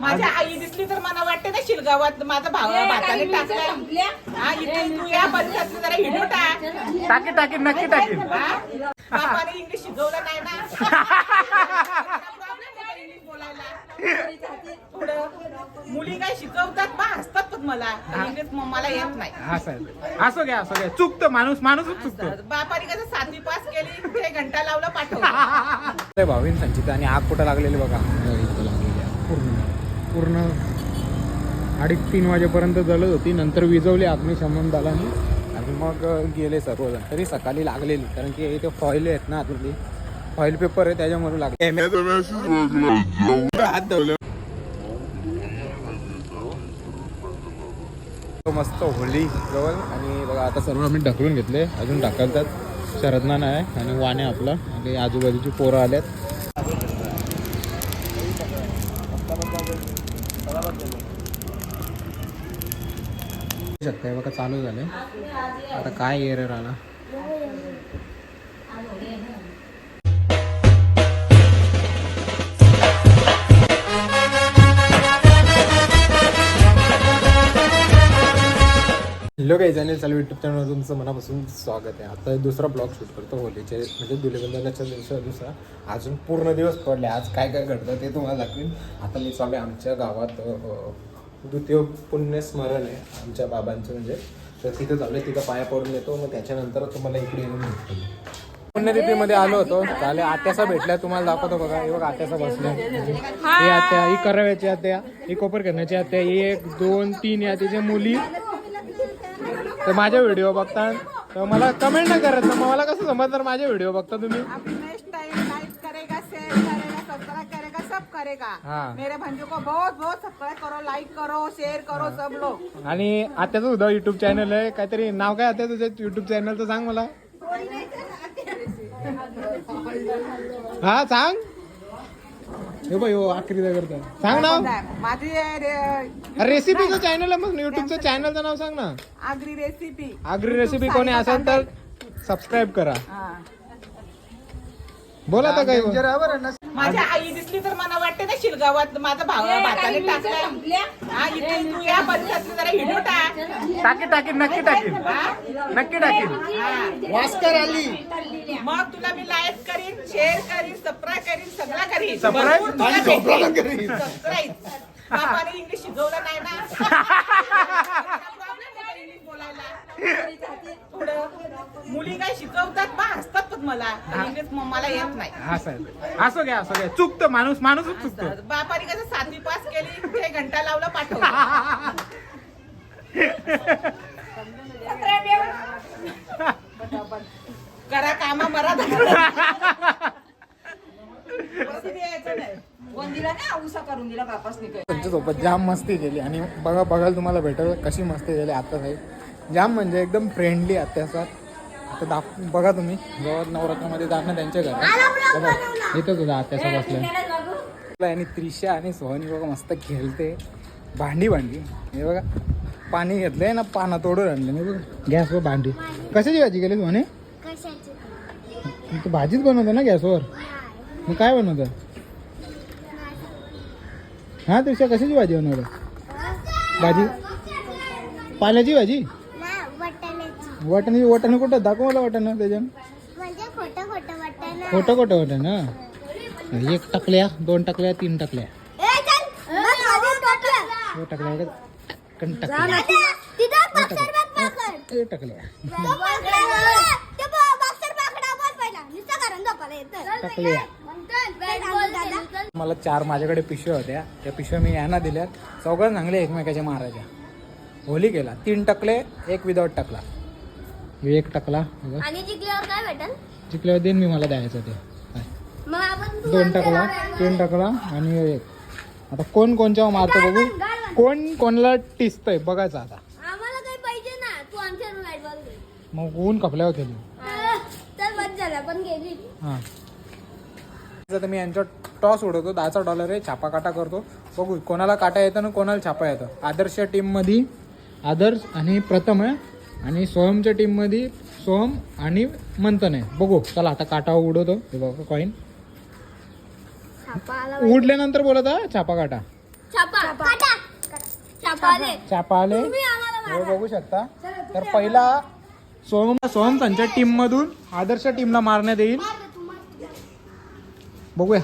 माझी आई दिसली तर मला वाटते ना शिलगावात माझा भाव भाताने टाकलाय. हा इथे तू या जरा हिडो टाक. टाकी टाकी नक्की टाकीन? बापाने इंग्लिश शिकवलं नाही ना. मुली काय शिकवतात बा हसतात पण मला इंग्लिश येत नाही. असं घ्या असो घ्या. चुकतो माणूस माणूसच चुकतो. बापाने कसं सातवी पास केली ते घंटा लावला पाठवलं. भावीन संचिता आणि आग कुठं लागलेली बघा. पूर्ण अडीच तीन वाजेपर्यंत जळत होती. नंतर विजवली अग्निशमन दलाने आणि मग गेले सर्वजण तरी सकाळी लागलेली. कारण की इथे फॉईल आहेत ना आतली फॉईल पेपर आहे त्याच्यामध्ये लागले. हात धवलं मस्त होली जवळ. आणि बघा आता सर्व आम्ही ढकलून घेतले. अजून ढकलतात. शरदनान आहे आणि वाणे आपला. आणि आजूबाजूची पोरं आल्यात. शकताय. बघा चालू झालं आता काय एरर आला हॅलो काही चॅनल चालू युट्यूब चॅनल तुमचं मनापासून स्वागत आहे. आता दुसरा ब्लॉग शूट करतो होलीचे. म्हणजे धुलेबंधनाच्या दिवसा दुसरा अजून पूर्ण दिवस पडले. आज काय काय घडतं ते तुम्हाला दाखवीन. आता मी चालू आहे आमच्या गावात द्वितीय पुण्यस्मरण आहे आमच्या बाबांचं म्हणजे. तर तिथं चालू आहे तिथं पाया पडून येतो मग त्याच्यानंतर तुम्हाला इकडे येऊन भेटतो. पुण्यतिथीमध्ये आलो होतो चालेल आत्यासा भेटला तुम्हाला दाखवतो बघा हे बघा आत्यासा बसल्या. हे आत्या ही करव्याची आत्या ही कोपर करण्याची आत्या ही एक दोन तीन या तिच्या मुली. तर माझे व्हिडिओ बघता तर मला कमेंट नाही करत ना मग मला कसं समजणार माझे व्हिडिओ बघता तुम्ही? करेगा। हाँ। मेरे भांजो को बहुत बहुत सब्सक्राइब करो लाइक करो शेयर करो सब लोग। आणि आत्याचं सुद्धा युट्यूब चॅनल आहे. काहीतरी नाव काय आत्या तुझ्या युट्यूब चॅनलचं सांग मला. हा सांग. हे बाई हो आखरी करता सांग नाव. माझी रेसिपीचं चॅनल आहे मग. युट्यूबचं चॅनलचं नाव सांग ना. आगरी रेसिपी आगरी रेसिपी कोणी असेल तर सबस्क्राईब करा. बोला आता काही माझ्या आई दिसली तर मला वाटते ना शिलगावात माझा भाव भाताने टाकलाय. हा इथे तू या परिसरात जरा हिडो टाक. टाकी टाकी नक्की टाकीन. हा? नक्की टाकीन. हा. वास्कर आली. मग तुला मी लाईक करीन शेअर करीन सबस्क्राईब करीन सगळं करीन. सबस्क्राईब करीन. बापाने इंग्लिश शिकवलं नाही ना. बोलायला. थोडं मुली काय शिकवतात? बा हसतात पण मला. पण इंग्लिश म- मला येत नाही. असं घ्या असो घ्या. चुकतो माणूस माणूसच चुकतो. बापाने कसं सातवी पास केली ते घंटा लावला पाठवलं. करा कामा बरा त्यांच्यासोबत जाम मस्ती केली. आणि बघा बघायला तुम्हाला भेटेल कशी मस्ती केली आता साहेब. जाम म्हणजे एकदम फ्रेंडली अत्यासात आता दाख बघा तुम्ही. जेव्हा नवरात्रामध्ये जाणं त्यांच्या घर. बघा इथं सुद्धा अत्यासा बसलाय आणि त्रिशा आणि सोहनी बघा मस्त खेळते. भांडी भांडी. हे बघा पाणी घेतलंय ना पाना तोडून आणलं. नाही बघा. गॅसवर भांडी. कशाची भाजी केली कशाची तू भाजीच बनवतो ना गॅसवर मग काय बनवतं? हा त्रिशा कशाची भाजी बनवलं भाजी? पाल्याची भाजी? वाटाणे वाटाणे कुठं? दाखव मला वाटाणं त्याच्यानं म्हणजे खोटं खोटं वाटाणा. वाटाणं. एक टाकल्या दोन टाकल्या तीन टाकल्या. हो का? कण? मला चार माझ्याकडे पिशव्या होत्या. त्या पिशव्या मी यांना दिल्या चौघां चांगले एकमेकाच्या मारायच्या होली केला. तीन टकले एक विदाऊट टाकला. एक टाकला. आणि जिंकल्यावर काय भेटल? जिंकल्यावर देईन मी मला द्यायचं ते. मग आपण दोन टाकला तीन टाकला आणि एक आता कोण कोणच्या मारतो बघू? कोण कोणाला टिचतंय बघायचं आता. आम्हाला काही पाहिजे ना तू आमच्या लाइट बॉल घे. मग ऊन कपल्यावर केली झाला पण गेली. हां. आता मी यांच्या टॉस उडवतो दहाचा डॉलर आहे छापा काटा करतो. बघू कोणाला काटा येतं ना कोणाला छापा येतं. आदर्श टीममध्ये आदर्श आणि प्रथम आहे. आणि सोहमच्या टीममध्ये सोहम आणि मंथन आहे. बघू चला आता काटा उडवतो. हे बघा कॉईन उडल्यानंतर बोलत हा छापा काटा. छापा. आले हे. बघू शकता. तर पहिला सोहम सोहम संच्या टीम मधून आदर्श टीमला मारण्यात येईल. बघूया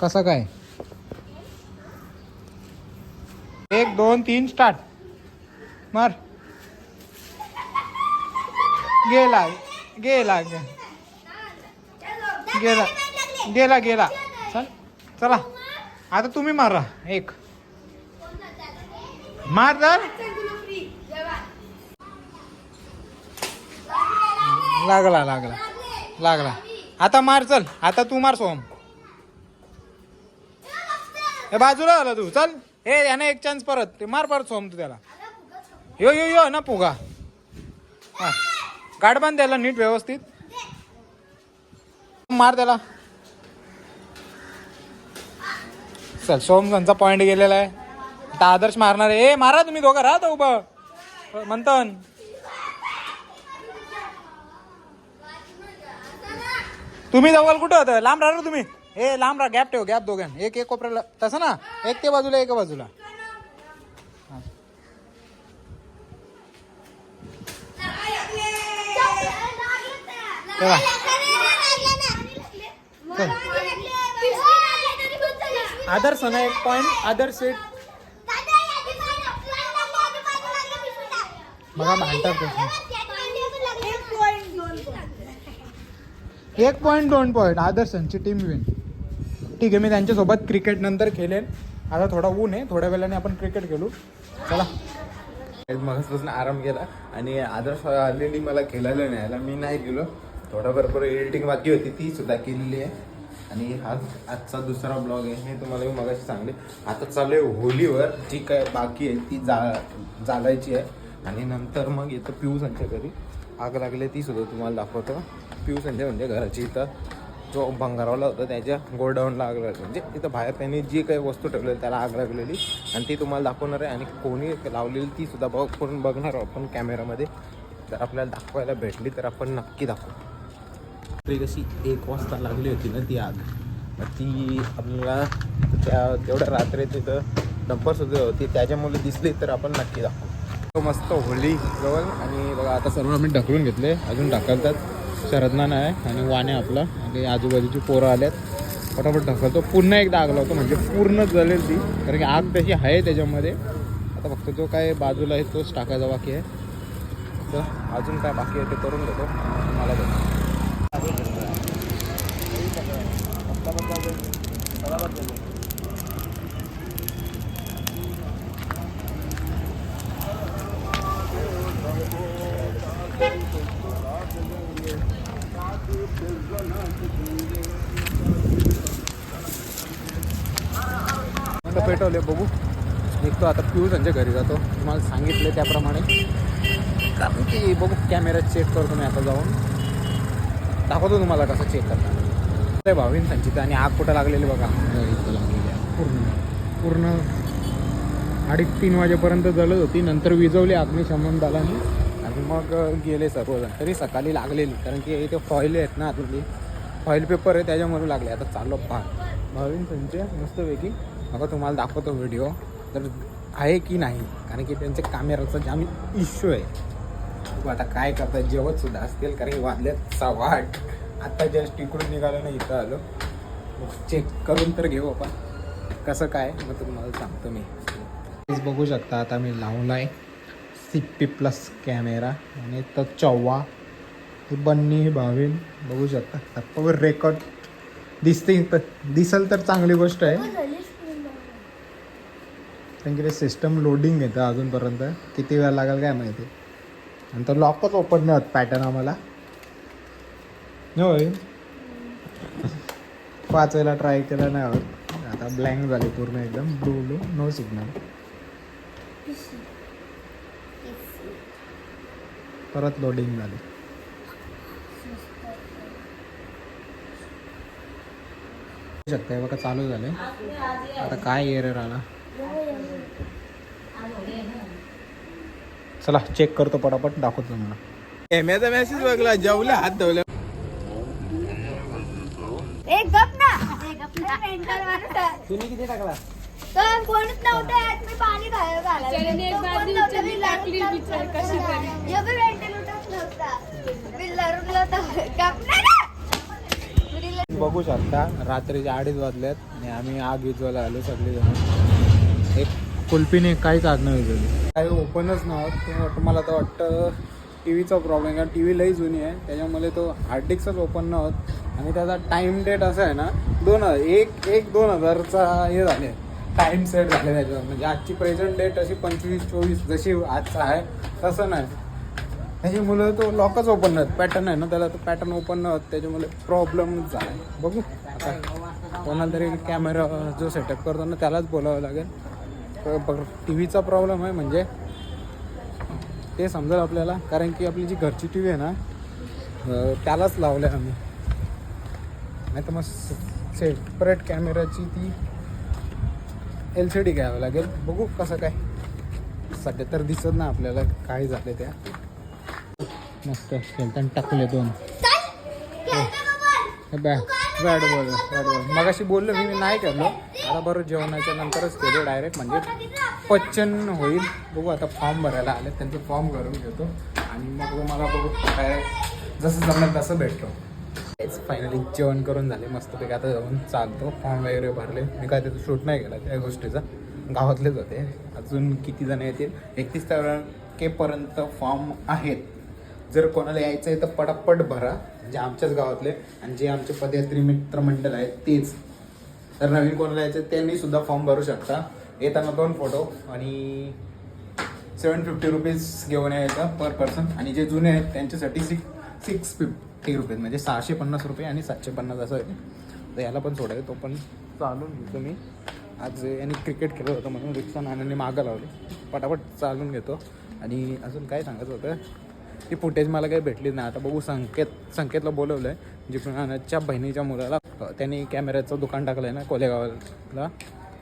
कसं काय. एक दोन तीन स्टार्ट मार. गेला गेला गेला गेला गेला. चल चला. आता तुम्ही मारा एक. मार जर लागला लागला लागला. आता मार चल. आता तू मार सोम ए बाजूला आला तू चल. हे याने एक चान्स परत. ते मार परत सोम तू त्याला. यो यो यो ना पुगा. हा. गाड बांध त्याला नीट व्यवस्थित. मार त्याला. चल सोहमचा पॉइंट गेलेला आहे. आता आदर्श मारणार आहे. ए मारा तुम्ही दोघं राहता उभं. मंथन. तुम्ही जवळ कुठं होतं? लांब राहा तुम्ही. हे लांब राहा. गॅप ठेव गॅप दोघां एक एक कोपऱ्याला. तसं ना? एक ते बाजूला एका बाजूला हा. चला. चल. आदर्श ना एक पॉइंट आदर्श एक. बघा भांडतात एक पॉईंट दोन पॉईंट आदर्शांची टीम विन ठीक आहे मी त्यांच्यासोबत क्रिकेट नंतर खेळेन. आता थोडा ऊन आहे. थोड्या वेळाने आपण क्रिकेट खेळू. चला. मगासपासून आराम केला आणि आदर्श आलेली मला खेळायला न्यायला मी नाही गेलो. थोडा भरपूर एडिटिंग बाकी होती ती सुद्धा केलेली आहे. आणि हा आजचा दुसरा ब्लॉग आहे हे तुम्हाला मी मगाशी सांगले. आता चालू आहे होलीवर जी काय बाकी आहे ती जा जागायची आहे. आणि नंतर मग येतं पिऊसांच्या घरी. आग लागली ती सुद्धा तुम्हाला दाखवतो. पिऊसांच्या म्हणजे घराची इथं. जो भंगारवाला होता त्याच्या गोडाऊनला आग लागली. म्हणजे तिथं बाहेर त्यांनी जी काही वस्तू ठेवलेली त्याला आग लागलेली. आणि ती तुम्हाला दाखवणार आहे. आणि कोणी लावलेली ती सुद्धा बघ बघणार आहोत आपण कॅमेरामध्ये जर आपल्याला दाखवायला भेटली तर आपण नक्की दाखवू. रात्री कशी एक वाजता लागली होती ना ती आग. मग ती आपल्याला त्या तेवढ्या रात्री तिथं डंपर सुद्धा होती. त्याच्यामुळे दिसली तर आपण नक्की दाखवू. तो मस्त होळी जवळ आणि बघा आता सर्व आम्ही ढकलून घेतले. अजून ढकलतात. शरदनान आहे आणि वाणे आपला. आणि आजूबाजूची पोरं आल्यात फटाफट ढकलतो. पुन्हा एकदा आग लावतो. म्हणजे पूर्ण जळेल ती. कारण की आग तशी आहे त्याच्यामध्ये. आता फक्त जो काय बाजूला आहे तोच टाकायचा बाकी आहे. तर अजून काय बाकी आहे ते करून घेतो मला बघ आता पेटवले बघू. निघतो आता पिऊ त्यांच्या घरी जातो. तुम्हाला सांगितले त्याप्रमाणे. कारण की बघू कॅमेरा चेक करतो मी आता जाऊन. दाखवतो तुम्हाला कसं चेक करता भावीन त्यांची आणि आग कुठं लागलेली बघा. पूर्ण. पूर्ण अडीच तीन वाजेपर्यंत जळत होती. नंतर विजवली अग्निशमन दलाने आणि मग गेले सर्वजण. तरी सकाळी लागलेली. कारण की इथे फॉईल आहेत ना आतली फॉईल पेपर आहे त्याच्यामधून लागले. आता चाललो पहा भावीन त्यांचे मस्तपैकी. बघा तुम्हाला दाखवतो व्हिडिओ. तर आहे की नाही? कारण की त्यांच्या कॅमेराचा जाम इश्यू आहे. आता काय करतात जेवत सुद्धा असतील. कारण की वाजल्यात सव्वा आठ. आता जस्ट इकडून निघालं नाही इथं आलो. चेक करून तर घेऊ आपण. कसं काय मग तुम्हाला सांगतो मी. बघू शकता आता मी लावलाय सी पी प्लस कॅमेरा आणि तर चव्वा ही बन्नी भावीन बघू शकता. पवर रेकॉर्ड दिसते तर दिसल तर चांगली गोष्ट आहे. कारण की ते सिस्टम लोडिंग येतं अजूनपर्यंत. किती वेळ लागेल काय माहिती. नंतर लॉकच ओपन नाही होत पॅटर्न आम्हाला. होय. पाच वेळेला ट्राय केला नाही होत. आता ब्लँक झाले पूर्ण एकदम. ब्लू ब्लू नो सिग्नल परत लोडिंग झाली. आहे बघा चालू झाले आता काय एरर आला? चला चेक करतो पटापट दाखवतो तुम्हाला. एमएचा मेसेज बघला जेवल्या हात धवला. एक गप ना. एक गप ना. Mental माणूस आहे. तुम्ही किती टाकला? तर कोणच नव्हतं यात. मी पाणी घाल- घालायला चरणी एक तो बादली कोण नव्हतं, उचलली, मी टाकली, लाडून बिचारी लाडून कशी लाडून करी? हे बी व्हेंटिलेटरच नव्हता. मी लाडून लाडून काप- नाही ना! मी दिलं- बघू शकता रात्रीचे अडीच वाजल्यात आणि आम्ही आग विजवायला आलो सगळेजण. एक कुल्फीने काहीच आग नाही विजवली काही ओपनच नव्हतं. तुम्हाला तर वाटतं टी व्हीचा प्रॉब्लेम कारण टी व्ही लई जुनी आहे. त्याच्यामुळे तो हार्ड डिस्कच ओपन नव्हत. आणि त्याचा टाईम डेट असा आहे ना दोन हजार एक एक दोन हजारचा हे झाले. टाईम सेट झाले त्याच्यावर. म्हणजे आजची प्रेझेंट डेट अशी पंचवीस चोवीस जशी आजचा आहे तसं नाही. त्याच्यामुळे तो लॉकच ओपन नव्हत पॅटर्न आहे ना त्याला तो पॅटर्न ओपन नव्हत त्याच्यामुळे प्रॉब्लेमच झाला बघू. आता कोणाला तरी कॅमेरा जो सेटअप करतो ना त्यालाच बोलावं लागेल. टी व्हीचा प्रॉब्लेम आहे म्हणजे ते समजेल आपल्याला. कारण की आपली जी घरची टी व्ही आहे ना त्यालाच लावलं आहे आम्ही. नाही तर मग सेपरेट कॅमेराची ती एल सी डी घ्यावं लागेल. बघू कसं काय. सध्या तर दिसत ना आपल्याला काय झालं त्या. मस्त खेळताना टाकले दोन. का बोल? Bat bat ball bat ball. मग अशी बोललो मी नाही करलो आता बरं जेवणाच्या नंतरच केलो डायरेक्ट म्हणजे पचन होईल. बघू आता फॉर्म भरायला आले त्यांचे फॉर्म भरून घेतो. आणि मग तुम्हाला बघू काय जसं जमलं तसं भेटतो. फायनली जेवण करून झाले मस्तपैकी आता जाऊन चालतो. फॉर्म वगैरे भरले. मी काय त्याचं शूट नाही केला त्या गोष्टीचा. गावातलेच होते. अजून किती जण येतील? एकतीस तारखेपर्यंत फॉर्म आहेत. जर कोणाला यायचं आहे तर पटापट भरा. म्हणजे आमच्याच गावातले आणि जे आमचे पदयात्री मित्रमंडळ आहेत तेच. तर नवीन कोणाला यायचं आहे त्यांनी सुद्धा फॉर्म भरू शकता. येताना दोन फोटो आणि सेवन फिफ्टी रुपीज घेऊन यायचं पर पर्सन आणि जे जुने आहेत त्यांच्यासाठी सिक्स सिक्स फिफ्टी रुपीज म्हणजे सहाशे पन्नास रुपये आणि सातशे पन्नास असं आहे. तर याला पण सोडायचं तो पण चालून घेतो मी. आज यांनी क्रिकेट खेळत होतं म्हणून रिक्षा नानाने मागं लावली. पटापट चालून घेतो. आणि अजून काय सांगायचं होतं ती फुटेज मला काही भेटली नाही. आता बघू संकेत संकेतला बोलवलं आहे जिपणाच्या बहिणीच्या मुलाला त्यांनी कॅमेऱ्याचं दुकान टाकलं आहे ना कोलेगावला.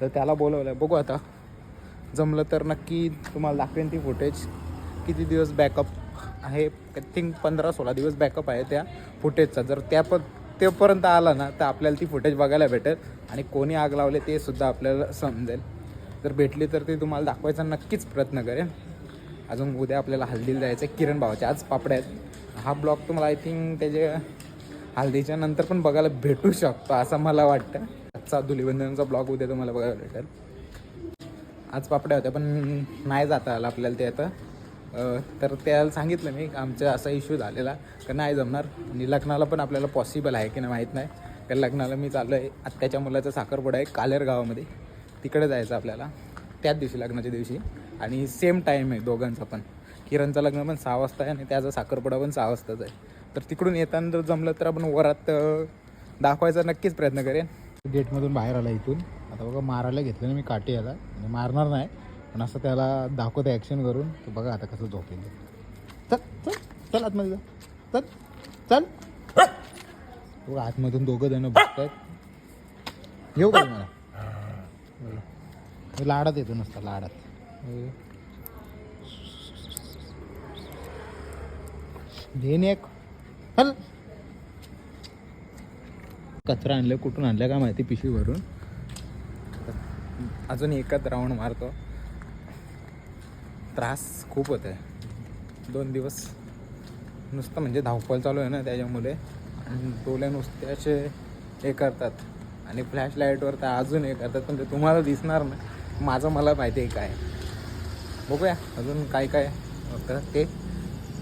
तर त्याला बोलवलं आहे बघू आता. जमलं तर नक्की तुम्हाला दाखवेन ती फुटेज किती दिवस बॅकअप आहे आय थिंक पंधरा सोळा दिवस बॅकअप आहे त्या फुटेजचा जर त्या पण तेपर्यंत आला ना तर आपल्याला ती फुटेज बघायला भेटेल आणि कोणी आग लावले ते सुद्धा आपल्याला समजेल. जर भेटली तर ते तुम्हाला दाखवायचा नक्कीच प्रयत्न करेन. अजून उद्या आपल्याला हल्दीला जायचं आहे किरण भावाचे आज पापड्या आहेत. हा ब्लॉग तुम्हाला आय थिंक त्याचे हल्दीच्या नंतर पण बघायला भेटू शकतो असं मला वाटतं. आजचा धुलीबंधनचा ब्लॉग उद्या तुम्हाला बघायला भेटेल. आज पापड्या होत्या पण नाही जाता आलं आपल्याला ते आता. तर त्याला सांगितलं मी आमचा असा इश्यू झालेला का नाही जमणार. आणि लग्नाला पण आपल्याला पॉसिबल आहे की नाही माहीत नाही. कारण लग्नाला मी चाललो आहे आत्याच्या मुलाचा साखरपुडा आहे कालेर गावामध्ये तिकडे जायचं आपल्याला त्याच दिवशी लग्नाच्या दिवशी. आणि सेम टाईम आहे दोघांचा पण. किरणचं लग्न पण सहा वाजता आहे आणि त्याचा साखरपुडा पण सहा वाजताच आहे. तर तिकडून येताना जर जमलं तर आपण वरात दाखवायचा नक्कीच प्रयत्न करेन. गेटमधून बाहेर आला इथून. आता बघा मारायला घेतलं ना मी काठी याला. आणि मारणार नाही. पण असं त्याला दाखवतं ॲक्शन करून तू बघा आता कसं झोपेल. चल चल चल आतमध्ये जा. चल चल. बघा आतमधून दोघं जण बघत आहेत येऊ का मला लाडात येतो नुसता लाडात. घेन एक. चल. कचरा आणलं कुठून आणलं का माहिती पिशवी भरून अजून एकच राऊंड मारतो. त्रास खूप होत आहे दोन दिवस नुसतं म्हणजे धावपळ चालू आहे ना त्याच्यामुळे. आणि डोळे नुसते असे हे करतात. आणि फ्लॅश लाईटवर तर अजून हे करतात. पण ते तुम्हाला दिसणार ना माझं मला माहिती आहे काय. बघूया अजून काय काय होतं ते.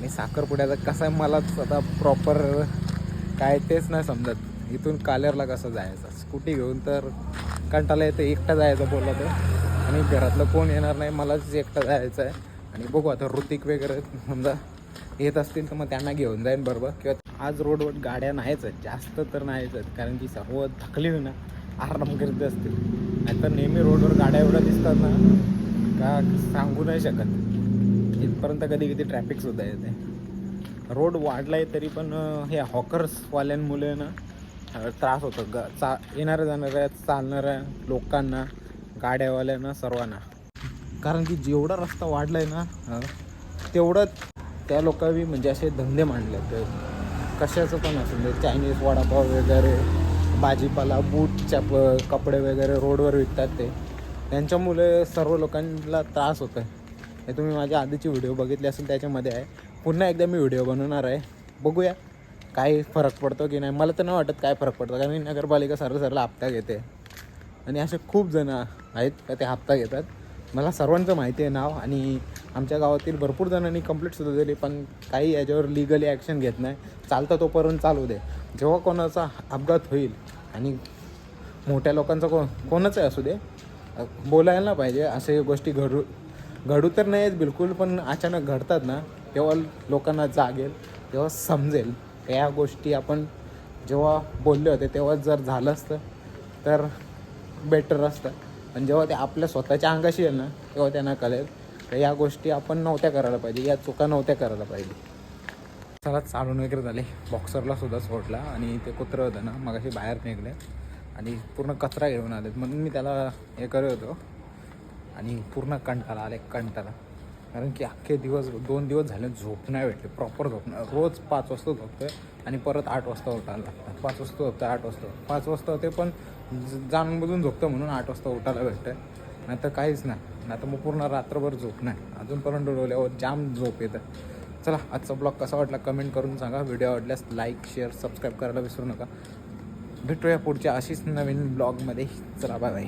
मी साखरपुड्याचा कसा मलाच आता प्रॉपर काय तेच नाही समजत. इथून कालेरला कसं जायचं? स्कूटी घेऊन तर कंटाला येतं. एकटा जायचं बोललं तर. आणि घरातलं कोण येणार नाही मलाच एकटा जायचं आहे. आणि बघू आता ऋतिक वगैरे समजा येत असतील तर मग त्यांना घेऊन जाईन बरोबर. किंवा आज रोडवर गाड्या नाहीच आहेत जास्त तर नाहीच आहेत कारण की सर्व थकली ना आराम करीत असतील. नाहीतर नेहमी रोडवर गाड्या एवढ्या दिसतात ना का सांगू नाही शकत. इथपर्यंत कधी कधी ट्रॅफिक सुद्धा येते. रोड वाढलाय तरी पण हे हॉकर्सवाल्यांमुळे ना त्रास होतो. ग चा येणाऱ्या जाणाऱ्या चालणाऱ्या लोकांना गाड्यावाल्यांना सर्वांना. कारण की जेवढा रस्ता वाढलाय ना अं, तेवढं त्या लोकांनी म्हणजे असे धंदे मांडले. तर कशाचं पण असेल ते चायनीज वडापाव वगैरे भाजीपाला बूट चप कपडे वगैरे रोडवर विकतात ते. त्यांच्यामुळे सर्व लोकांना त्रास होतो आहे हे तुम्ही माझ्या आधीची व्हिडिओ बघितली असेल त्याच्यामध्ये आहे. पुन्हा एकदा मी व्हिडिओ बनवणार आहे. बघूया काय फरक पडतो की नाही. मला तर नाही वाटत काय फरक पडतो कारण नगरपालिका सरळ सरळ हप्ता घेते. आणि असे खूप जण आहेत का ते हप्ता घेतात. मला सर्वांचं माहिती आहे नाव आणि आमच्या गावातील भरपूर जणांनी कंप्लीटसुद्धा दिली पण काही याच्यावर लिगली ॲक्शन घेत नाही. चालतं तोपर्यंत चालू दे. जेव्हा कोणाचा अपघात होईल आणि मोठ्या लोकांचा को कोणाचं असू दे बोलायला ना पाहिजे. असे गोष्टी घडू घडू तर नाहीत बिलकुल पण अचानक घडतात ना तेव्हा लोकांना जागेल तेव्हा समजेल. या गोष्टी आपण जेव्हा बोलले होते तेव्हा जर झालं असतं तर बेटर असतात. पण जेव्हा ते आपल्या स्वतःच्या अंगाशी येईल ना तेव्हा त्यांना कळेल तर या गोष्टी आपण नव्हत्या करायला पाहिजे या चुका नव्हत्या करायला पाहिजे. चला चालून वगैरे झाले. बॉक्सरला सुद्धा सोडला आणि ते कुत्रं होतं ना मग असे बाहेर निघले आणि पूर्ण कचरा घेऊन आलेत. म्हणून मी त्याला हे करत होतो. आणि पूर्ण कंटाळा आले कंटाळा. कारण की अख्खे दिवस दोन दिवस झाले झोप नाही भेटले. प्रॉपर झोप नाही. रोज पाच वाजता झोपतोय आणि परत आठ वाजता उठायला लागतं. पाच वाजता होतं आठ वाजता. पाच वाजता होते पण ज- जाणून बुजून झोपतं म्हणून आठ वाजता उठायला भेटतंय. नाही तर काहीच नाही. नाही तर मग पूर्ण रात्रभर झोप नाही. अजूनपर्यंत डोल्यावर जाम झोप येतं. चला आजचा ब्लॉग कसा वाटला कमेंट करून सांगा. व्हिडिओ आवडल्यास लाईक शेअर सबस्क्राईब करायला विसरू नका. भेटूया पुढच्या अशीच नवीन ब्लॉगमध्ये. चला बाय